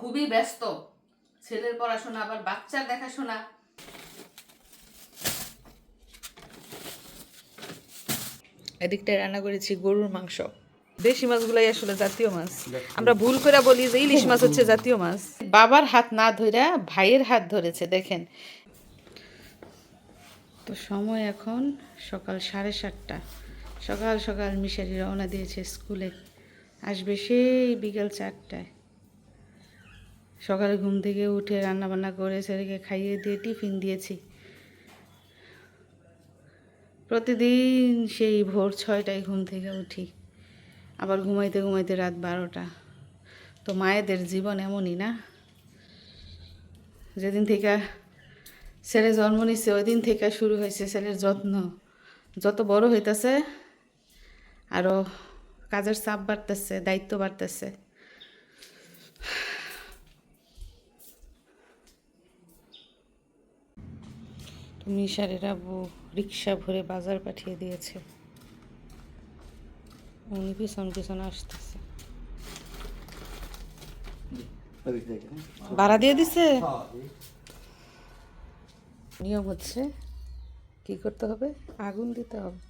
খুবই ব্যস্ত। ছেলের পড়াশোনা আবার বাচ্চার দেখাশোনা। এদিকটায় রান্না করেছি গরুর মাংস। দেশি মাছগুলাই আসলে জাতীয় মাছ। আমরা ভুল করে বলি যে ইলিশ মাছ হচ্ছে জাতীয় মাছ। বাবার হাত না ধইরা ভাইয়ের হাত ধরেছে দেখেন। তো সময় এখন সকাল সাড়ে সাতটা। সকাল সকাল মিশারি রওনা দিয়েছে স্কুলে। আসবে সেই বিকাল চারটায়। সকালে ঘুম থেকে উঠে রান্না বান্না করে ছেলেকে খাইয়ে দিয়ে টিফিন দিয়েছি। প্রতিদিন সেই ভোর ছয়টায় ঘুম থেকে উঠি। আবার ঘুমাইতে ঘুমাইতে রাত বারোটা। তো মায়েদের জীবন এমনই না? যেদিন থেকে ছেলে জন্ম নিচ্ছে ওই দিন থেকে শুরু হয়েছে ছেলের যত্ন। যত বড় হইতেছে আরও কাজের চাপ বাড়তেছে, দায়িত্ব বাড়তেছে। তো মিশারের আব্বু রিক্সা ভরে বাজার পাঠিয়ে দিয়েছে। উনি পিছন পিছন আসতেছে। ভাড়া দিয়ে দিছে? নিয়ম হচ্ছে কি করতে হবে? আগুন দিতে হবে।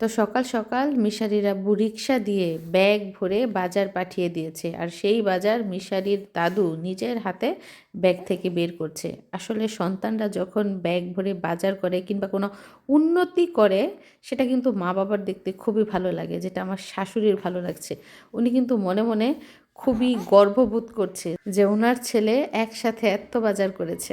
তো সকাল সকাল মিশারিরা রিক্সা দিয়ে ব্যাগ ভরে বাজার পাঠিয়ে দিয়েছে। আর সেই বাজার মিশারির দাদু নিজের হাতে ব্যাগ থেকে বের করছে। আসলে সন্তানরা যখন ব্যাগ ভরে বাজার করে কিংবা কোনো উন্নতি করে, সেটা কিন্তু মা বাবার দেখতে খুবই ভালো লাগে, যেটা আমার শাশুড়ির ভালো লাগছে। উনি কিন্তু মনে মনে খুবই গর্ববোধ করছে যে ওনার ছেলে একসাথে এত বাজার করেছে।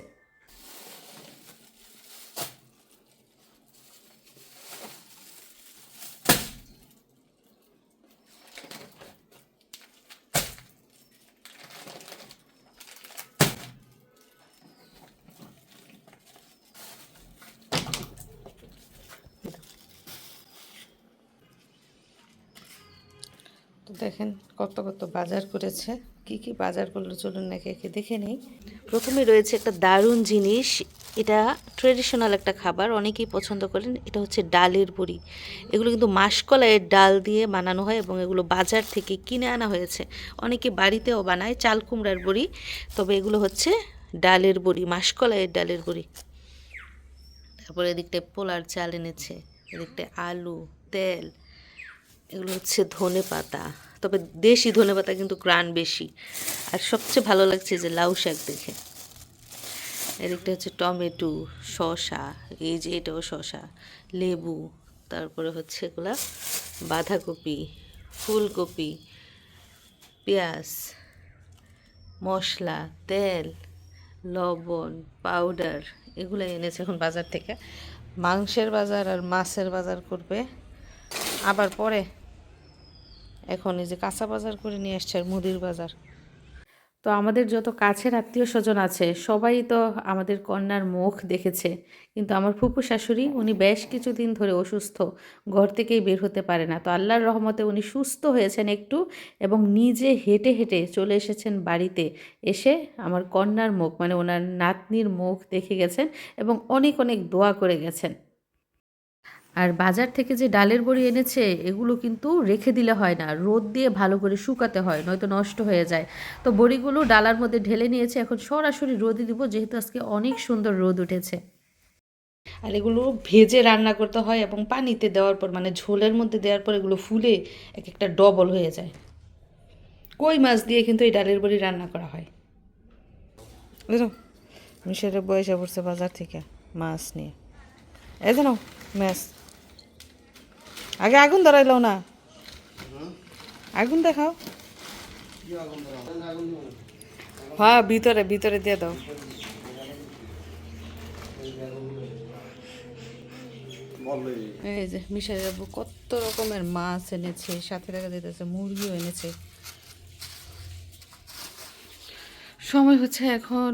দেখেন কত কত বাজার করেছে। কি কি বাজার করল চলুন নাকি একে দেখে নেই। প্রথমে রয়েছে একটা দারুণ জিনিস। এটা ট্রেডিশনাল একটা খাবার, অনেকেই পছন্দ করেন। এটা হচ্ছে ডালের বড়ি। এগুলো কিন্তু মাসকলাইয়ের ডাল দিয়ে বানানো হয় এবং এগুলো বাজার থেকে কিনে আনা হয়েছে। অনেকে বাড়িতেও বানায় চাল কুমড়ার বড়ি, তবে এগুলো হচ্ছে ডালের বড়ি, মাসকলাইয়ের ডালের বড়ি। তারপরে এদিকটায় পোলার চাল এনেছে, এদিকটায় আলু, তেল, এগুলো হচ্ছে ধনে পাতা তবে দেশি ধনে পাতা কিন্তু গ্রান বেশি। আর সবচেয়ে ভালো লাগছে যে লাউ শাক দেখে। এদিকটা হচ্ছে টমেটো, শসা, এই যে এটাও শসা, লেবু, তারপরে হচ্ছে এগুলা বাঁধাকপি, ফুলকপি, পেঁয়াজ, মশলা, তেল, লবণ, পাউডার এগুলো এনেছে এখন বাজার থেকে। মাংসের বাজার আর মাছের বাজার করবে আবার পরে। এখন এই যে কাঁচা বাজার করে নিয়ে আসছে আর মুদির বাজার। তো আমাদের যত কাছের আত্মীয় স্বজন আছে, সবাই তো আমাদের কন্যার মুখ দেখেছে। কিন্তু আমার ফুপু শাশুড়ি, উনি বেশ কিছুদিন ধরে অসুস্থ, ঘর থেকেই বের হতে পারে না। তো আল্লাহর রহমতে উনি সুস্থ হয়েছেন একটু এবং নিজে হেঁটে হেঁটে চলে এসেছেন বাড়িতে এসে আমার কন্যার মুখ মানে ওনার নাতনির মুখ দেখে গেছেন এবং অনেক অনেক দোয়া করে গেছেন। আর বাজার থেকে যে ডালের বড়ি এনেছে, এগুলো কিন্তু রেখে দিলে হয় না। রোদ দিয়ে ভালো করে শুকাতে হয়, নয়তো নষ্ট হয়ে যায়। তো বড়িগুলো ডালার মধ্যে ঢেলে নিয়েছে, এখন সরাসরি রোদে দিব, যেহেতু আজকে অনেক সুন্দর রোদ উঠেছে। আর এগুলো ভেজে রান্না করতে হয় এবং পানিতে দেওয়ার পর মানে ঝোলের মধ্যে দেওয়ার পর এগুলো ফুলে এক একটা ডবল হয়ে যায়। কই মাছ দিয়ে কিন্তু এই ডালের বড়ি রান্না করা হয়? বুঝলো মিশরের বয়সে পড়ছে বাজার থেকে মাছ নিয়ে। এই জানো মাছ আগে আগুন ধরাইলো না। আগুন দেখাও। হ্যাঁ ভিতরে ভিতরে দিয়ে দাও। এই যে মিশাই যাব কত রকমের মাছ এনেছে, সাথে দেখা যেতেছে মুরগিও এনেছে। সময় হচ্ছে এখন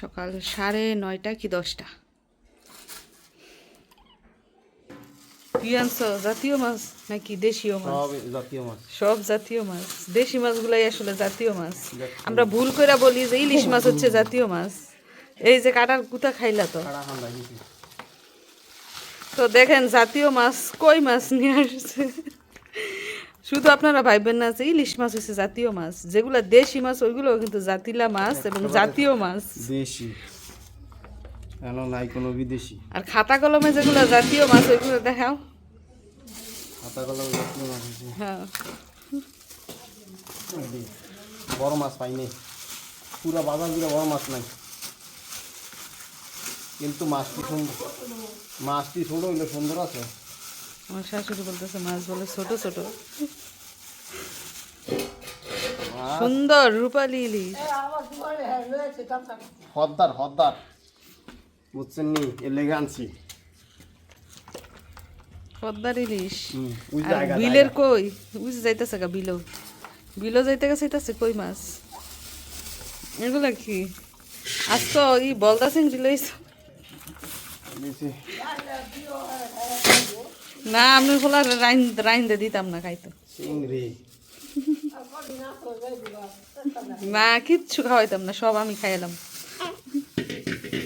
সকাল সাড়ে নয়টা কি দশটা। কি আনছো? জাতীয় মাছ নাকি দেশীয় মাছ? সব জাতীয় মাছ। সব জাতীয় মাছ। দেশি মাছগুলাই আসলে জাতীয় মাছ। আমরা ভুল করে বলি যে ইলিশ মাছ হচ্ছে জাতীয় মাছ। এই যে কাটার খাইলা তো? তো দেখেন জাতীয় মাছ কই মাছ নিয়ে আসছে? শুধু আপনারা ভাববেন না যে ইলিশ মাছ হচ্ছে জাতীয় মাছ। যেগুলো দেশি মাছ ওইগুলো কিন্তু জাতিলা মাছ এবং জাতীয় মাছ। দেশি। কেন নাই কোনো বিদেশি। আর খাতা কলমে যেগুলো জাতীয় মাছ ওইগুলো দেখাও। হাতা কলম জাতীয় মাছ আছে। হ্যাঁ। বড় মাছ পাইনি পুরা বাজার জুড়ে বড় মাছ নাই। কিন্তু মাছটি সুন্দর মাছটি ছোট হইলে সুন্দর আছে। আমার শাশুড়ি বলতেছে মাছ বলে ছোট ছোট। সুন্দর রূপালি ইলিশ। হদ্দার হদ্দার। বুঝছেন নি এর লেগে আনছি পদ্মার ইলিশ বিলের কই? যাইতেছে গা বিলো বিলো যাইতে গেছে যাইতেছে কই মাছ? এগুলা কি? ই বলদা লইছ। না আমি খোলা রাইন দিতাম না খাইতো। চিংড়ি। না কিচ্ছু খাওয়াইতাম না সব আমি খাইলাম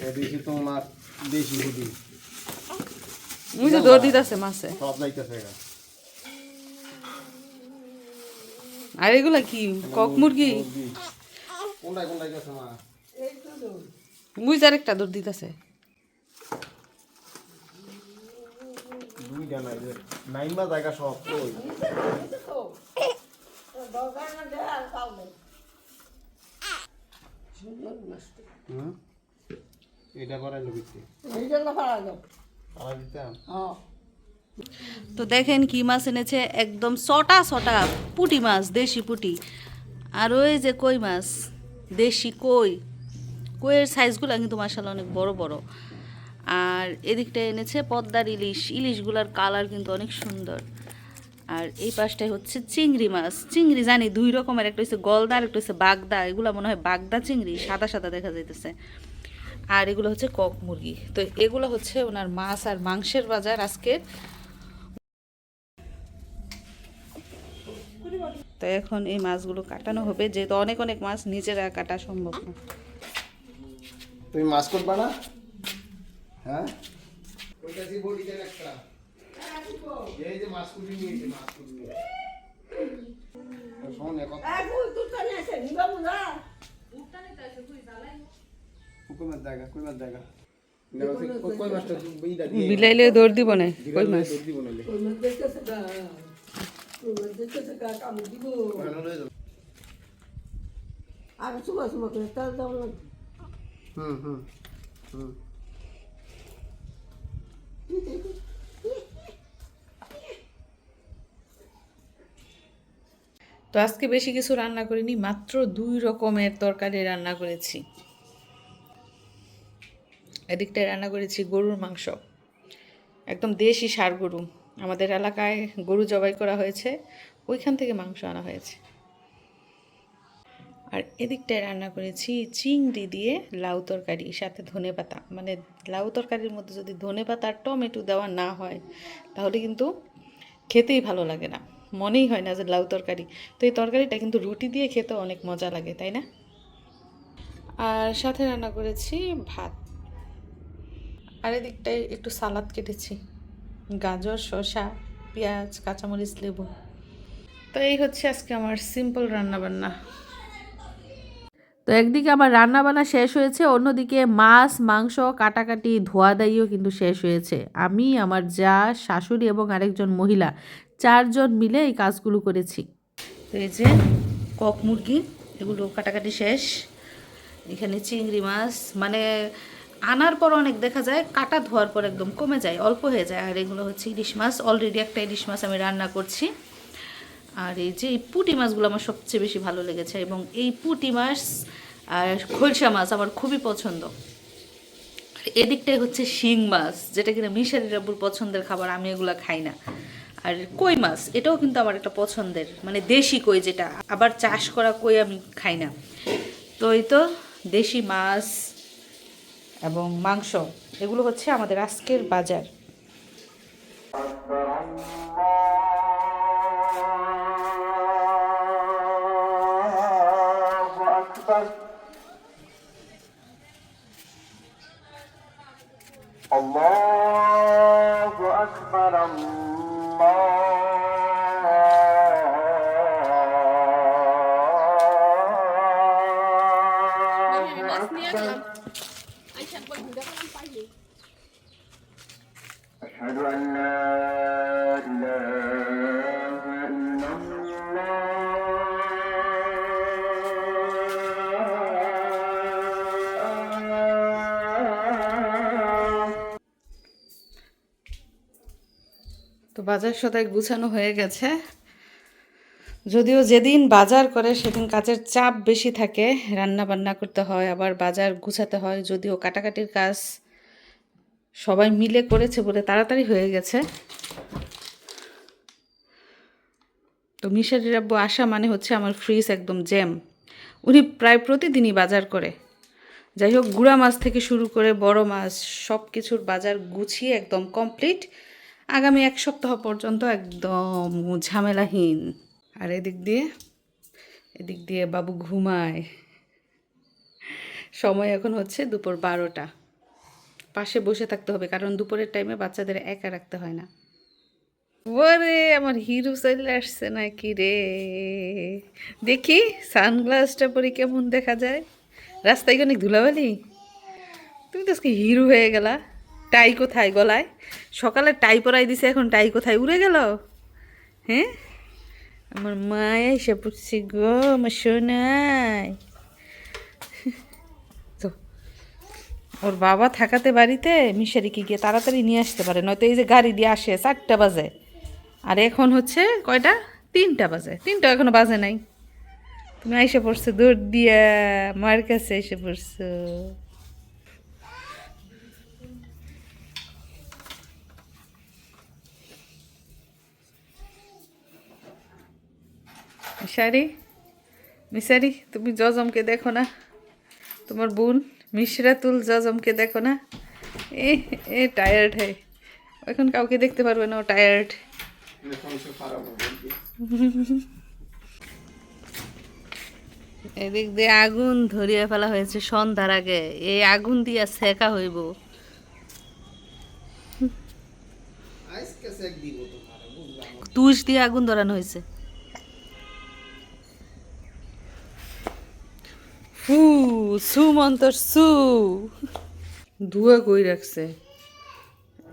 এদিকে তোমার দেশি হুদি। মুই যে দৌড় দিতেছে মাছে। সব যাইতেছে গা আর এগুলা কি কক মুরগি। কোনটায় কোনটায় গেছে মা? মুই যার একটা দৌড় দিতেছে। দুইটা নাই নাইমা জায়গা সব কই? হুম? এটা দিতাম তো দেখেন কি মাছ এনেছে একদম ছটা ছটা পুটি মাছ দেশি পুটি। আর ওই যে কই মাছ? দেশি কই। কইয়ের সাইজগুলো কিন্তু মাসাল্লাহ অনেক বড় বড়। আর এদিকটা এনেছে পদ্মার ইলিশ। ইলিশগুলার কালার কিন্তু অনেক সুন্দর। আর এই পাশটায় হচ্ছে চিংড়ি মাছ। চিংড়ি জানি দুই রকমের একটা হচ্ছে গলদা আর একটা হচ্ছে বাগদা। এগুলো মনে হয় বাগদা চিংড়ি সাদা সাদা দেখা যাইতেছে। আর এগুলো হচ্ছে কক মুরগি। তো এগুলো হচ্ছে ওনার মাছ আর মাংসের বাজার আজকের। তো এখন এই মাছগুলো কাটানো হবে যেহেতু অনেক অনেক মাছ নিজেরা কাটা সম্ভব না। তুমি মাছ করবা না? হ্যাঁ? ওইটা দিয়ে বডি দেন একটা এই যে মাছ কুটি নিয়েছে মাছ কুটি নিয়ে শোন এক বিলাইলে দৌড় দিব না কই মাছ। হুম হুম হুম তো আজকে বেশি কিছু রান্না করিনি মাত্র দুই রকমের তরকারি রান্না করেছি। এদিকটায় রান্না করেছি গরুর মাংস। একদম দেশি সার গরু। আমাদের এলাকায় গরু জবাই করা হয়েছে, ওইখান থেকে মাংস আনা হয়েছে। আর এদিকটায় রান্না করেছি চিংড়ি দিয়ে লাউ তরকারি, সাথে ধনে পাতা। মানে লাউ তরকারির মধ্যে যদি ধনে পাতা আর টমেটো দেওয়া না হয়, তাহলে কিন্তু খেতেই ভালো লাগে না। মনেই হয় না যে লাউ তরকারি। তো এই তরকারিটা কিন্তু রুটি দিয়ে খেতে অনেক মজা লাগে, তাই না? আর সাথে রান্না করেছি ভাত। আর এদিকটায় একটু সালাদ কেটেছি। গাজর, শসা, পেঁয়াজ, কাঁচামরিচ, লেবু। তো এই হচ্ছে আজকে আমার সিম্পল রান্না বান্না তো একদিকে আমার রান্না বান্না শেষ হয়েছে, অন্যদিকে মাছ, মাংস, কাটাকাটি ধোয়া দাইও কিন্তু শেষ হয়েছে। আমি, আমার যা, শাশুড়ি এবং আরেকজন মহিলা, চারজন মিলে এই কাজগুলো করেছি। তো এই যে কক মুরগি, এগুলো কাটাকাটি শেষ। এখানে চিংড়ি মাছ মানে আনার পর অনেক দেখা যায়, কাটা ধোয়ার পর একদম কমে যায়, অল্প হয়ে যায়। আর এগুলো হচ্ছে ইলিশ মাছ। অলরেডি একটা ইলিশ মাছ আমি রান্না করছি। আর এই যে এই পুঁটি মাছগুলো আমার সবচেয়ে বেশি ভালো লেগেছে। এবং এই পুঁটি মাছ আর খলসা মাছ আমার খুবই পছন্দ। এদিকটাই হচ্ছে শিং মাছ, যেটা কিনা মিশারি রাব্বুর পছন্দের খাবার, আমি এগুলো খাই না। আর কই মাছ, এটাও কিন্তু আমার একটা পছন্দের মানে দেশি কই যেটা। আবার চাষ করা কই আমি খাই না। তো এই তো, দেশি মাছ এবং মাংস এগুলো হচ্ছে আমাদের আজকের বাজার الله أكبر الله أكبر তো বাজার সদাই গুছানো হয়ে গেছে। যদিও যেদিন বাজার করে সেদিন কাজের চাপ বেশি থাকে রান্না বান্না করতে হয়, আবার বাজার গুছাতে হয়, যদিও কাটাকাটির কাজ সবাই মিলে করেছে বলে তাড়াতাড়ি হয়ে গেছে। তো মিশারির আব্বু আসা মানে হচ্ছে আমার ফ্রিজ একদম জ্যাম উনি প্রায় প্রতিদিনই বাজার করে। যাই হোক, গুঁড়া মাছ থেকে শুরু করে বড় মাছ সব কিছুর বাজার গুছিয়ে একদম কমপ্লিট আগামী এক সপ্তাহ পর্যন্ত একদম ঝামেলাহীন। আর এদিক দিয়ে এদিক দিয়ে বাবু ঘুমায়। সময় এখন হচ্ছে দুপুর বারোটা। পাশে বসে থাকতে হবে, কারণ দুপুরের টাইমে বাচ্চাদের একা রাখতে হয় না। ওরে, আমার হিরো চলে আসছে নাকি রে? দেখি, সানগ্লাসটা পরে কেমন দেখা যায়? রাস্তায় অনেক ধুলাবালি? তুমি তো আজকে হিরো হয়ে গেলা। টাই কোথায় গলায়? সকালে টাই পরাই দিছে, এখন টাই কোথায়? উড়ে গেল? হ্যাঁ? আমার মায় এসে পড়ছি গো, আমার সোনাই। ওর বাবা থাকাতে বাড়িতে মিশারিকে গিয়ে তাড়াতাড়ি নিয়ে আসতে পারে, নয়তো এই যে গাড়ি দিয়ে আসে, চারটা বাজে। আর এখন হচ্ছে কয়টা? তিনটা বাজে। তিনটা এখনও বাজে নাই। তুমি এসে পড়ছো, দৌড় দিয়া মার কাছে এসে পড়ছো। মিশারি মিশারি, তুমি জজমকে দেখো না, তোমার বোন। মিশরাতুল জজমকে দেখো না? এ এ টায়ার্ড হয় এখন কাউকে দেখতে পারবে না ও টায়ার্ড এদিক দিয়ে আগুন ধরিয়ে ফেলা হয়েছে সন্ধ্যার আগে। এই আগুন দিয়া সেকা হইব। তুষ দিয়ে আগুন ধরানো হয়েছে। ফু সু মন্তর সু। ধুয়া কই রাখছে?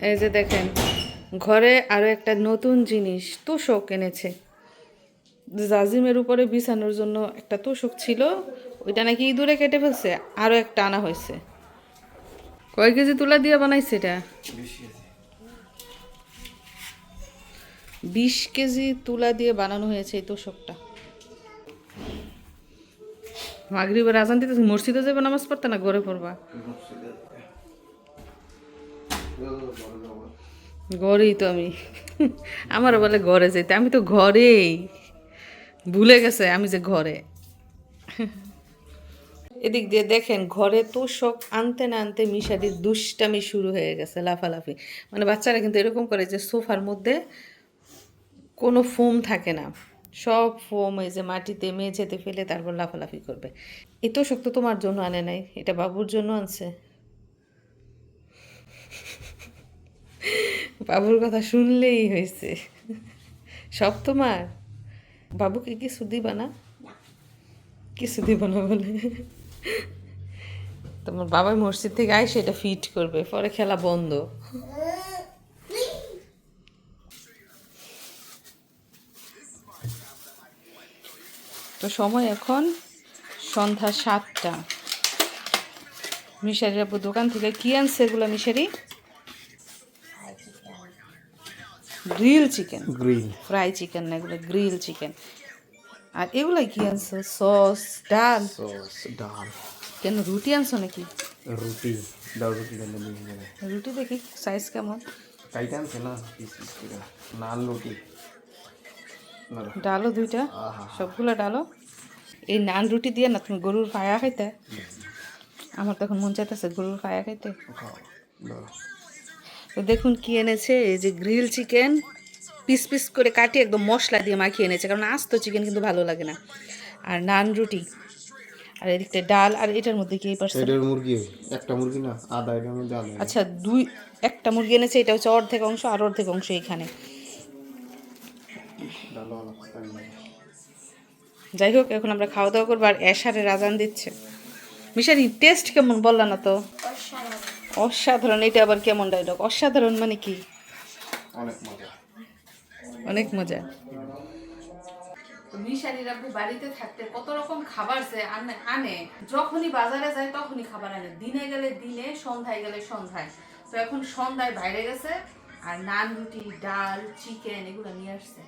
এই যে দেখেন ঘরে আরও একটা নতুন জিনিস তোষক এনেছে। জাজিমের উপরে বিছানোর জন্য একটা তোষক ছিল ওইটা নাকি ইঁদুরে কেটে ফেলছে আরও একটা আনা হয়েছে। কয় কেজি তুলা দিয়ে বানাইছে এটা? বিশ কেজি তুলা দিয়ে বানানো হয়েছে এই তোষকটা। মাগরিবের আজান দিতে মসজিদে যাবে নামাজ পড়তে না ঘরে পড়বা? ঘরেই তো আমি। আমারও বলে ঘরে যেতে আমি তো ঘরেই। ভুলে গেছে আমি যে ঘরে। এদিক দিয়ে দেখেন, ঘরে তোষক আনতে না আনতে মিশারির দুষ্টামি শুরু হয়ে গেছে, লাফালাফি। মানে বাচ্চারা কিন্তু এরকম করে যে সোফার মধ্যে কোনো ফোম থাকে না। সব ফোম এই যে মাটিতে মেঝেতে ফেলে তারপর লাফালাফি করবে। এ তো শক্ত তোমার জন্য আনে নাই এটা বাবুর জন্য আনছে। বাবুর কথা শুনলেই হয়েছে। সব তোমার। বাবুকে কিছু দিবা না? কিছু দিবা না বলে? তোমার বাবা মসজিদ থেকে আয় সেটা ফিট করবে পরে খেলা বন্ধ। তো সময় এখন সন্ধ্যা সাতটা। মিশারির আপু দোকান থেকে কি আনছে এগুলো মিশারি? Grill chicken grill fry chicken না এগুলো গ্রিল চিকেন আর এগুলো কি আনছো? সস ডাল? সস ডাল। কেন রুটি আনছো নাকি? রুটি দাও রুটি রুটি দেখি সাইজ কেমন? কাইটা আনছে না রুটি। না ডালও দুইটা সবগুলো ডালও এই নান রুটি দিয়ে না তুমি গরুর পায়া খাইতে? আমার তখন মন চাইতেছে গরুর পায়া খাইতে। তো দেখুন কি এনেছে এই যে গ্রিল চিকেন পিস পিস করে কাটিয়ে একদম মশলা দিয়ে মাখিয়ে এনেছে কারণ আস্ত চিকেন কিন্তু ভালো লাগে না। আর নান রুটি আর এদিকটা ডাল আর এটার মধ্যে কি পার্সেন্ট এটার মুরগি একটা মুরগি না আধা এটার মধ্যে আচ্ছা দুই একটা মুরগি এনেছে এটা হচ্ছে অর্ধেক অংশ আর অর্ধেক অংশ এখানে। যাই হোক এখন আমরা খাওয়া দাওয়া করব আর এশারে রাজান দিচ্ছে। মিশারি টেস্ট কেমন বললা না তো? অসাধারণ এটা আবার কেমন ডায়লগ অসাধারণ মানে কি? অনেক মজা। অনেক মজা। তো মিশারির আব্বু বাড়িতে থাকতে কত রকম খাবার সে আনে আনে। যখনই বাজারে যায় তখনই খাবার আনে। দিনে গেলে দিনে সন্ধ্যায় গেলে সন্ধ্যায়। তো এখন সন্ধ্যায় বাইরে গেছে আর নান রুটি ডাল চিকেন এগুলো নিয়ে আসছে।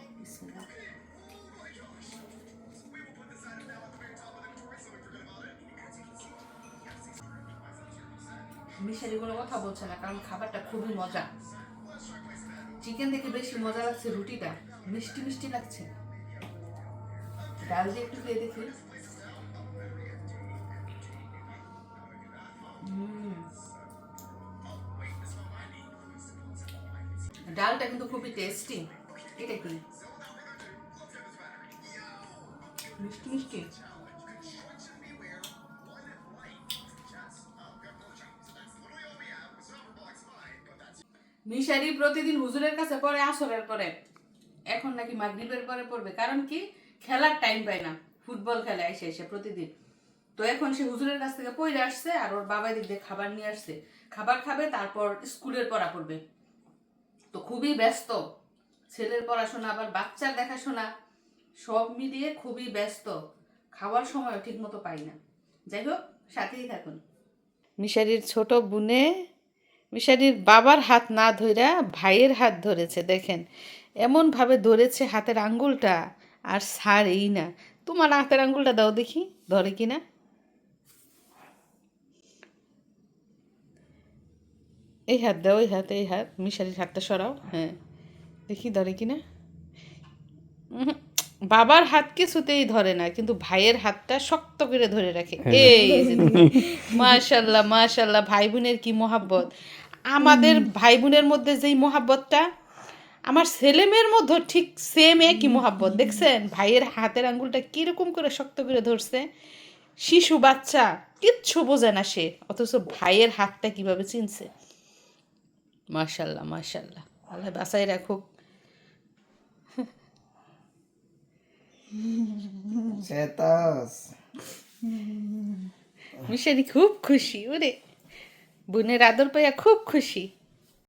মিশারি কোনো কথা বলছে না, কারণ খাবারটা খুবই মজা। চিকেন দেখে বেশি মজা লাগছে রুটিটা। মিষ্টি মিষ্টি লাগছে। ডাল দিয়ে একটু খেয়ে দেখি। ডালটা কিন্তু খুবই টেস্টি এটা কি? মিষ্টি মিষ্টি? মিশারি প্রতিদিন হুজুরের কাছে পড়ে, আসরের পরে এখন নাকি মাগরিবের পরে পড়বে। কারণ কি? খেলার টাইম পায় না। ফুটবল খেলে এসে এসে প্রতিদিন। তো এখন সে হুজুরের কাছ থেকে পড়ে আসছে আর ওর বাবা দিক দিয়ে খাবার নিয়ে আসছে। খাবার খাবে, তারপর স্কুলের পড়া পড়বে। তো খুবই ব্যস্ত। ছেলের পড়াশোনা, আবার বাচ্চার দেখাশোনা, সব মিলিয়ে খুবই ব্যস্ত। খাওয়ার সময় ঠিক মতো পাই না। যাই হোক, সাথেই থাকুন। মিশারির ছোট বোনে মিশারির বাবার হাত না ধইরা ভাইয়ের হাত ধরেছে দেখেন। এমনভাবে ধরেছে হাতের আঙ্গুলটা আর ছাড়েই না। তোমার হাতের আঙ্গুলটা দাও দেখি ধরে কি না? এই হাত দাও এই হাত এই হাত মিশারির হাতটা সরাও হ্যাঁ। দেখি ধরে কি না? বাবার হাত কিছুতেই ধরে না কিন্তু ভাইয়ের হাতটা শক্ত করে ধরে রাখে। এই যে মাশাল্লাহ মাশাল্লাহ ভাই বোনের কি মহাব্বত। আমাদের ভাই বোনের মধ্যে যেই মহাব্বতটা আমার ছেলে মেয়ের মধ্যে ঠিক সেম একই মহাব্বত। দেখছেন? ভাইয়ের হাতের আঙ্গুলটা কীরকম করে শক্ত করে ধরছে। শিশু বাচ্চা কিচ্ছু বোঝে না সে অথচ ভাইয়ের হাতটা কীভাবে চিনছে। মাশাল্লাহ মাশাল্লাহ। আল্লাহ বাসায় রাখুক। মিশারি খুব খুশি ওরে। বোনের আদর পাইয়া খুব খুশি।